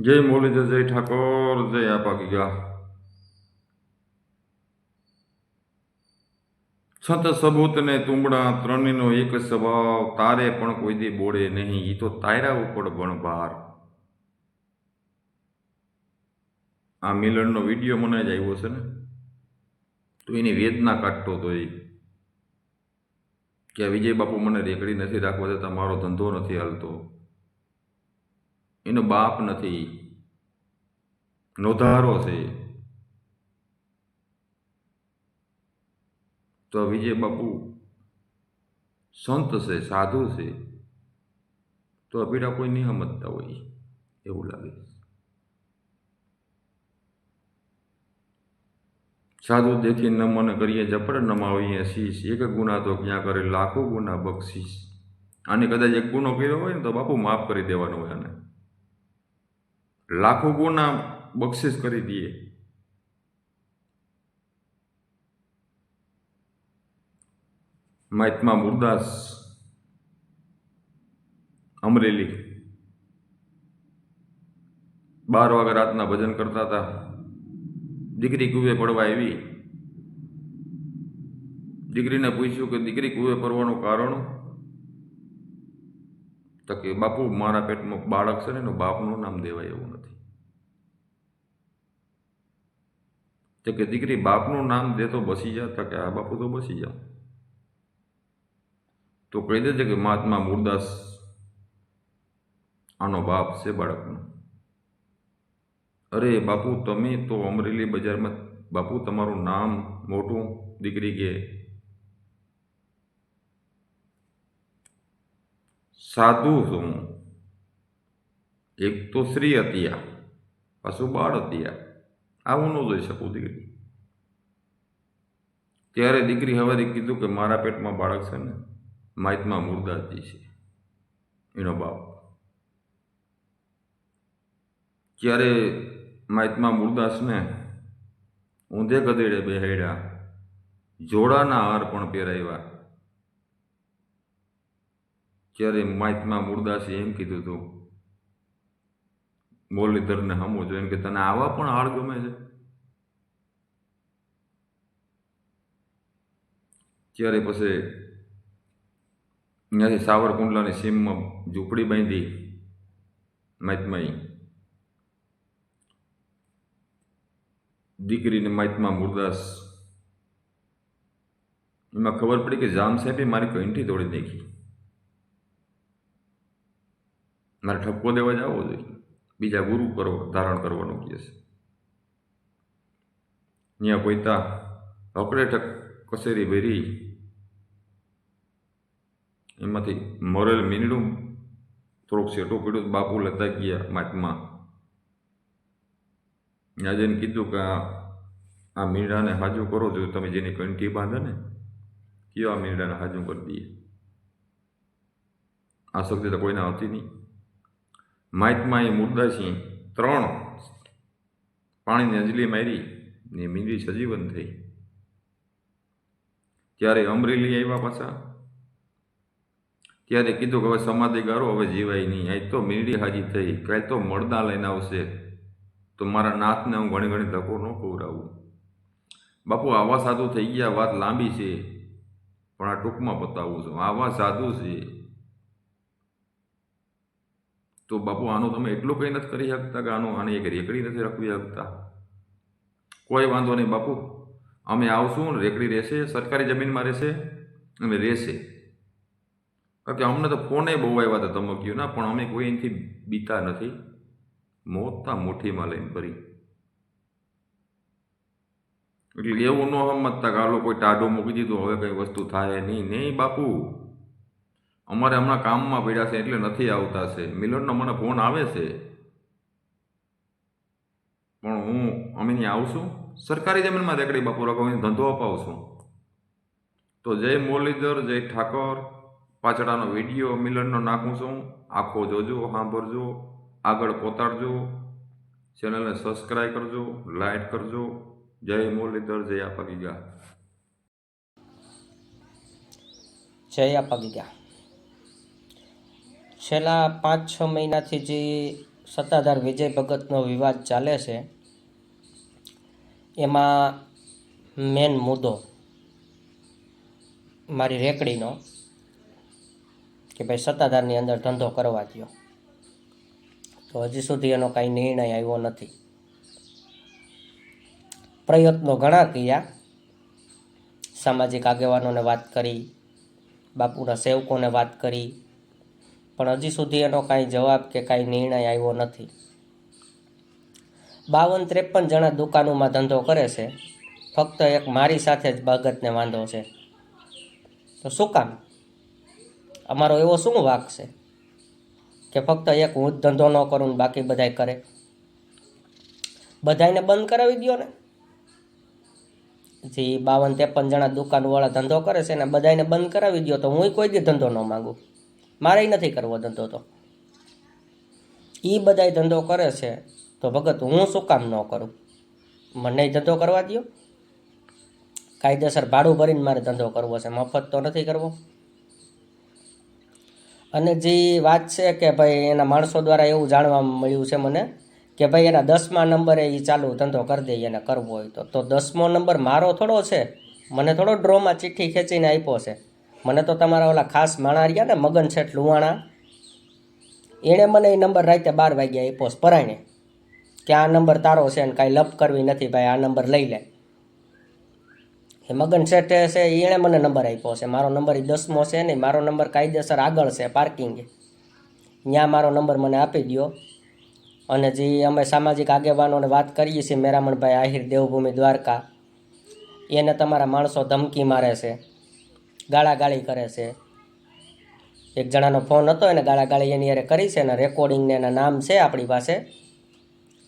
જય મુરલીધર, જય ઠાકોર, જય આપા ગીગા છત સબૂત ને તુંબડા ત્રણનો એક સ્વભાવ, તારે પણ કોઈ દી બોળે નહીં. એ તો તારા ઉપર ભણભાર આ મિલનનો વીડિયો મને જ આવ્યો છે ને. તો એની વેદના કાઢતો હતો એ. કે વિજય બાપુ મને રેકડી નથી રાખવા દેતા, મારો ધંધો નથી હાલતો. એનો બાપ નથી. નોધારો છે. તો વિજય બાપુ સંત છે, સાધુ છે. તો આ કોઈ નહીં સમજતા હોય એવું લાગે સાધુ દેખી ન મને કરીએ, જપડ નમાવીએ શીશ. એક ગુના તો ક્યાં કરે? લાખો ગુના બક્ષીશ. આને કદાચ એક ગુનો કર્યો હોય ને તો બાપુ માફ કરી દેવાનો હોય આને. લાખો ગુના બક્ષિસ કરી દઈએ મહાત્મા મુરદાસ અમરેલી. બાર વાગે રાતના ભજન કરતા હતા. દીકરી કુવે પડવા આવી. દીકરીને પૂછ્યું કે દીકરી કુવે પડવાનું કારણ? તો કે, બાપુ, મારા પેટમાં બાળક છે ને, એનું બાપનું નામ દેવાય એવું નથી. તો કે, દીકરી, બાપનું નામ દે તો બસી જા. તો કે આ બાપુ, તો બસી જાઓ તો કહી દેજે કે, મહાત્મા મુરદાસ, આનો બાપ છે બાળકનો. અરે, બાપુ, તમે તો અમરેલી બજારમાં, બાપુ, તમારું નામ મોટું દીકરી કે સાધુ છું એક તો સ્ત્રી હત્યા, પાછું બાળ હત્યા. આવું ન જોઈ શકું દીકરી. ત્યારે દીકરી હવાથી કીધું કે મારા પેટમાં બાળક છે ને માહિતમાં મુરદાસજી છે, એનો બાપ. ત્યારે માહિતમાં મુરદાસને ઊંધે ગધેડે બેહાડ્યા, જોડાના હાર પણ પહેરાવ્યા. ત્યારે મહાત્મા મુરદાસે એમ કીધું હતું મુરલીધરને હમો જો એમ કે તને આવા પણ હાડ ગમે છે? ત્યારે પછી ત્યાંથી સાવરકુંડલાની સીમમાં ઝૂંપડી બાંધી મહાત્માએ દીકરીને મહાત્મા મુરદાસ એમાં ખબર પડી કે જામ સાહેબે મારી કંઠી તોડી નાખી. મારે ઠપકો દેવા જવો જોઈએ. બીજા ગુરુ કરો, ધારણ કરવાનું કહે છે. ત્યાં પોઈતા હકડે ઠક કસેરી ભરી, એમાંથી મરેલ મીનડું થોડુંક સેટું પીડું બાપુ લેતા ગયા માટમાં. ત્યાં કીધું કે આ મીંડાને હાજુ કરો, જો તમે જેની કંઠી બાંધે ને કયો આ મીંડાને હાજુ કરી દઈએ? આ શક્તિ તો કોઈને આવતી નહીં. મહાત્મા એ મુર્દાસિંહ ત્રણ પાણીની અંજલી મારી ને મીંડી સજીવન થઈ. ત્યારે અમરેલી આવ્યા પાછા. ત્યારે કીધું કે હવે સમાધિ કરો હવે જીવાય નહીં. આજ તો મીંડી હાજી થઈ. કાંઈ તો મળદા લઈને આવશે. તો મારા નાથને હું ઘણી ઘણી ધક્કો ન ખવડાવું. બાપુ, આવા સાધુ થઈ ગયા, વાત લાંબી છે. પણ આ ટૂંકમાં બતાવું છું. આવા સાધુ છે. તો બાપુ, આનું તમે એટલું કંઈ નથી કરી શકતા કે આનું આને એક રેકડી નથી રખવી શકતા. કોઈ વાંધો નહીં બાપુ. અમે આવશું રેકડી રહેશે, સરકારી જમીનમાં રહેશે અને રહેશે. કારણ કે અમને તો ફોને બહુ આવ્યા હતા ધમકીઓ ના પણ અમે કોઈ એનાથી બીતા નથી. મોતા મુઠ્ઠીમાં લઈને ભરી. એટલે એવું ન સમજતા કે આ લોકો ટાઢો મૂકી દીધું, હવે કંઈ વસ્તુ થાય નહીં. નહીં બાપુ. અમારે હમણાં કામમાં પડ્યા છે એટલે નથી આવતા છે. મિલનનો મને ફોન આવે છે. પણ હું અમે ત્યાં આવશું. સરકારી જમીનમાં રેકડી બાપુ રકમ ધંધો અપાવશું. તો જય મુરલીધર જય ઠાકોર. પાછળાનો વીડિયો મિલનનો નાખું છું. આખો જોજો, સાંભળજો. આગળ પોતાડજો. ચેનલને સબસ્ક્રાઈબ કરજો લાઈક કરજો. જય મુરલીધર જય આપા ગીગા. જય આપા ગીગા. છેલ્લા પાંચ છ મહિનાથી જે સત્તાધાર વિજય ભગતનો વિવાદ ચાલે છે, એમાં મેન મુદ્દો મારી રેકડીનો કે ભાઈ સત્તાધારની અંદર ધંધો કરવા દો તો હજી સુધી એનો કાંઈ નિર્ણય આવ્યો નથી. પ્રયત્નો ઘણા કર્યા. સામાજિક આગેવાનોને વાત કરી, બાપુના સેવકોને વાત કરી પણ હજી સુધી એનો કાંઈ જવાબ કે કાંઈ નિર્ણય આવ્યો નથી. બાવન ત્રેપન જણા દુકાનોમાં ધંધો કરે છે. ફક્ત એક મારી સાથે જ ભગતને વાંધો છે. તો શું કામ? અમારો એવો શું વાક છે? કે ફક્ત એક હું જ ધંધો ન કરું ને બાકી બધાય કરે? બધાયને બંધ કરાવી દો ને. જે બાવન ત્રેપન જણા દુકાનવાળા ધંધો કરે છે ને બધાયને બંધ કરાવી દો તો હું કોઈ દી ધંધો ન માગું. મારે નથી કરવો ધંધો તો. એ બધાય ધંધો કરે છે, તો ભગત હું શું કામ ન કરું? મને ધંધો કરવા દો કાયદેસર ભાડું ભરીને મારે ધંધો કરવો છે, મફત તો નથી કરવો. અને જે વાત છે કે ભાઈ એના માણસો દ્વારા એવું જાણવા મળ્યું છે મને કે ભાઈ એના દસમા નંબરે એ ચાલુ ધંધો કરી દે, એને કરવો હોય તો દસમો નંબર મારો થોડો છે, મને થોડો ડ્રોમાં ચિઠ્ઠી ખેંચીને આપ્યો છે. મને તો તમારા ઓલા ખાસ માણા રહ્યા ને મગન શેઠ લુવાણા, એણે મને એ નંબર રાતે બાર વાગ્યા એપોસ પરાયણે કે આ નંબર તારો છે ને કાંઈ લપ કરવી નથી ભાઈ, આ નંબર લઈ લે. એ મગન શેઠે છે એણે મને નંબર આપ્યો છે. મારો નંબર એ દસમો છે નહીં મારો નંબર કાયદેસર આગળ છે પાર્કિંગે ત્યાં મારો નંબર મને આપી દો અને જે અમે સામાજિક આગેવાનોને વાત કરીએ છીએ, મેરામણભાઈ આહિર દેવભૂમિ દ્વારકા, એને તમારા માણસો ધમકી મારે છે. ગાળાગાળી કરે છે. એક જણાનો ફોન હતો એને ગાળાગાળી એની યારે કરી છે અને રેકોર્ડિંગને એના નામ છે આપણી પાસે.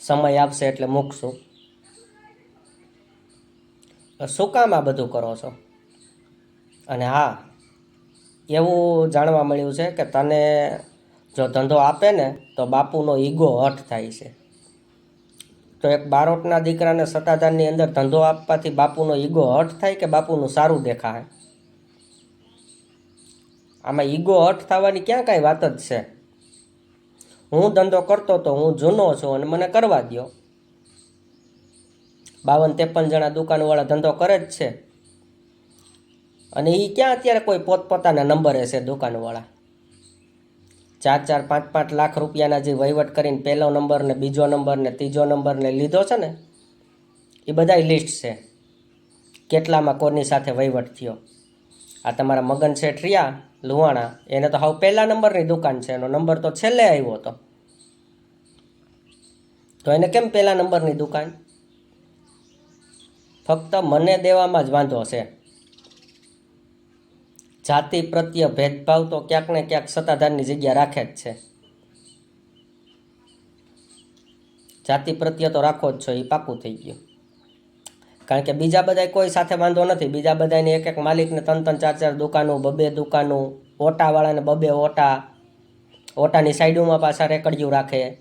સમય આપશે એટલે મૂકશું. શું કામ આ બધું કરો છો? અને હા, એવું જાણવા મળ્યું છે કે તને જો ધંધો આપે ને તો બાપુનો ઈગો હઠ થાય છે. તો એક બારોટના દીકરાને સત્તાધારની અંદર ધંધો આપવાથી બાપુનો ઈગો હઠ થાય કે બાપુનું સારું દેખાય? આમાં ઈગો હઠ થવાની ક્યાં કાંઈ વાત જ છે. હું ધંધો કરતો તો હું જૂનો છું અને મને કરવા દો બાવન ત્રેપન જણા દુકાનવાળા ધંધો કરે જ છે. અને એ ક્યાં અત્યારે કોઈ પોતપોતાના નંબરે છે દુકાનવાળા? ચાર ચાર, પાંચ પાંચ લાખ રૂપિયાના જે વહીવટ કરીને પહેલો નંબર ને બીજો નંબર ને ત્રીજો નંબર ને લીધો છે ને એ બધાય લિસ્ટ છે. કેટલામાં કોની સાથે વહીવટ થયો? આ તમારા મગન શેઠ રહ્યા લુવાણા એને તો હાવ પહેલા નંબરની દુકાન છે, એનો નંબર તો છેલ્લે આવ્યો હતો. તો એને કેમ પહેલા નંબરની દુકાન? ફક્ત મને દેવામાં જ વાંધો છે જાતિ પ્રત્યે ભેદભાવ તો ક્યાંક ને ક્યાંક સત્તાધારની જગ્યા રાખે જ છે. જાતિ પ્રત્યે તો રાખો જ છો એ પાકું થઈ ગયું. કારણ કે બીજા બધા કોઈ સાથે વાંધો નથી. બીજા બધાની એક એક માલિકને ત્રણ ત્રણ ચાર ચાર દુકાનો, બબે દુકાનો, ઓટાવાળાને બબે ઓટા, ઓટાની સાઈડોમાં પાછા રેકડિયું રાખે.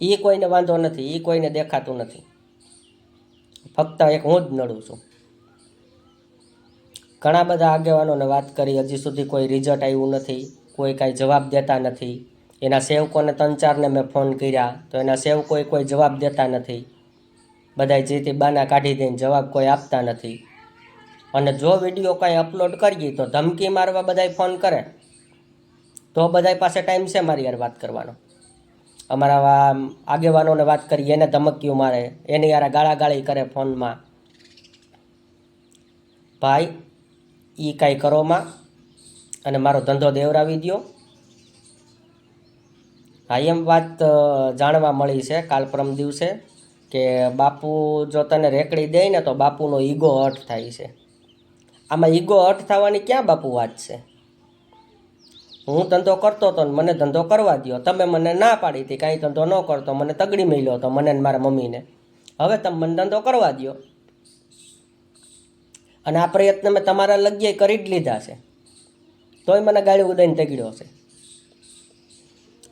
એ કોઈને વાંધો નથી એ કોઈને દેખાતું નથી. ફક્ત એક હું જ નડું છું. ઘણા બધા આગેવાનોને વાત કરી, હજી સુધી કોઈ રિઝલ્ટ આવ્યું નથી, કોઈ કાંઈ જવાબ દેતા નથી. એના સેવકોને ત્રણ ચારને મેં ફોન કર્યા, તો એના સેવકોએ કોઈ જવાબ દેતા નથી. બધા જે તે બાના કાઢી દઈને જવાબ કોઈ આપતા નથી. અને જો વીડિયો કાંઈ અપલોડ કરીએ તો ધમકી મારવા બધાય ફોન કરે. તો બધાય પાસે ટાઈમ છે મારી યાર વાત કરવાનો. અમારા આગેવાનોને વાત કરીએ એને ધમકીઓ મારે. એની યાર ગાળાગાળી કરે ફોનમાં. ભાઈ એ કાંઈ કરોમાં અને મારો ધંધો દેવરાવી દ્યો. હા, એમ વાત જાણવા મળી છે કાલ પરમ દિવસે. કે બાપુ જો તને રેકડી દે ને તો બાપુનો ઈગો હઠ થાય છે. આમાં ઈગો હઠ થવાની ક્યાં બાપુ વાત છે? હું ધંધો કરતો હતો ને મને ધંધો કરવા દ્યો. તમે મને ના પાડી હતી, કાંઈ ધંધો ન કરતો, મને તગડી મળ્યો હતો મને ને મારા મમ્મીને. હવે તમે મને ધંધો કરવા દ્યો. અને આ પ્રયત્ન મેં તમારા લગ્યે કરી જ લીધા છે. તોય મને ગાડી ઉદયને તગડ્યો છે.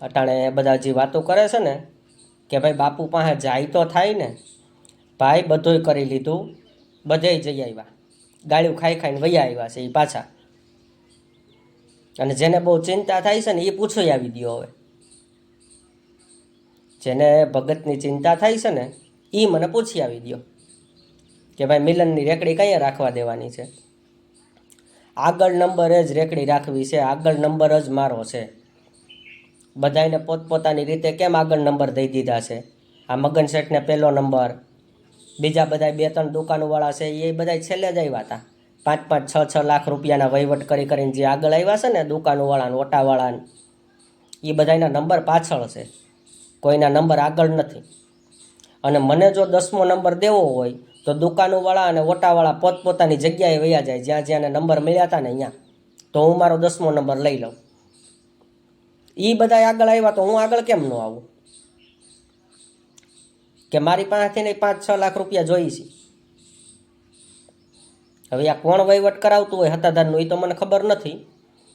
અટાણે બધા જે વાતો કરે છે ને કે ભાઈ બાપુ પાસે જાય તો થાય ને. ભાઈ બધુંય કરી લીધું. બધે જઈ આવ્યા. ગાળ્યું ખાઈ ખાઈને વૈયા આવ્યા છે એ પાછા. અને જેને બહુ ચિંતા થાય છે ને એ પૂછોય આવી દો હવે. જેને ભગતની ચિંતા થાય છે ને એ મને પૂછી આવી દો કે ભાઈ મિલનની રેકડી કઈ રાખવા દેવાની છે? આગળ નંબર જ રેકડી રાખવી છે. આગળ નંબર જ મારો છે. બધાને પોતપોતાની રીતે કેમ આગળ નંબર દઈ દીધા છે? આ મગન શેઠને પહેલો નંબર. બીજા બધા બે ત્રણ દુકાનોવાળા છે, એ બધા છેલ્લે જ આવ્યા હતા. પાંચ પાંચ છ છ લાખ રૂપિયાના વહીવટ કરી કરીને જે આગળ આવ્યા છે ને દુકાનવાળાને ઓટાવાળાને એ બધાના નંબર પાછળ છે. કોઈના નંબર આગળ નથી. અને મને જો દસમો નંબર દેવો હોય, તો દુકાનોવાળા અને ઓટાવાળા પોતપોતાની જગ્યાએ વયા જાય, જ્યાં જ્યાં નંબર મળ્યા હતા ને અહીંયા, તો હું મારો દસમો નંબર લઈ લઉં. એ બધા આગળ આવ્યા તો હું આગળ કેમ ન આવું? કે મારી પાસેથી નહીં પાંચ છ લાખ રૂપિયા જોઈ છે. હવે આ કોણ વહીવટ કરાવતું હોય હતાધારનું એ તો મને ખબર નથી,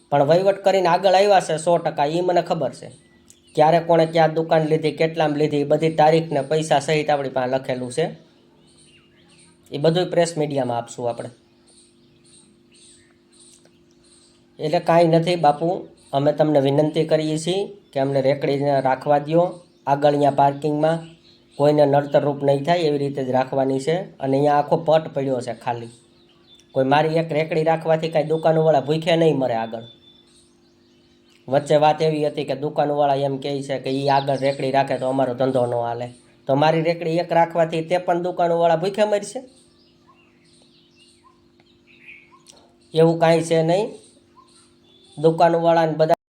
પણ વહીવટ કરીને આગળ આવ્યા છે સો ટકા એ મને ખબર છે. ક્યારે કોણે ક્યાં દુકાન લીધી, કેટલામાં લીધી બધી તારીખને પૈસા સહિત આપણી પાસે લખેલું છે. એ બધું પ્રેસ મીડિયામાં આપશું આપણે. એટલે કાંઈ નથી બાપુ અમે તમને વિનંતી કરીએ છીએ કે અમને રેકડીને રાખવા આગળ અહીંયા પાર્કિંગમાં કોઈને નડતરરૂપ નહીં થાય એવી રીતે જ રાખવાની છે. અને અહીંયા આખો પટ પડ્યો છે ખાલી. કોઈ મારી એક રેકડી રાખવાથી કાંઈ દુકાનોવાળા ભૂખ્યા નહીં મરે આગળ. વચ્ચે વાત એવી હતી કે દુકાનવાળા એમ કહે છે કે એ આગળ રેકડી રાખે તો અમારો ધંધો ન હાલે. તો મારી રેકડી એક રાખવાથી તે પણ દુકાનવાળા ભૂખ્યા મરશે? એવું કાંઈ છે નહીં. દુકાનવાળાને બધા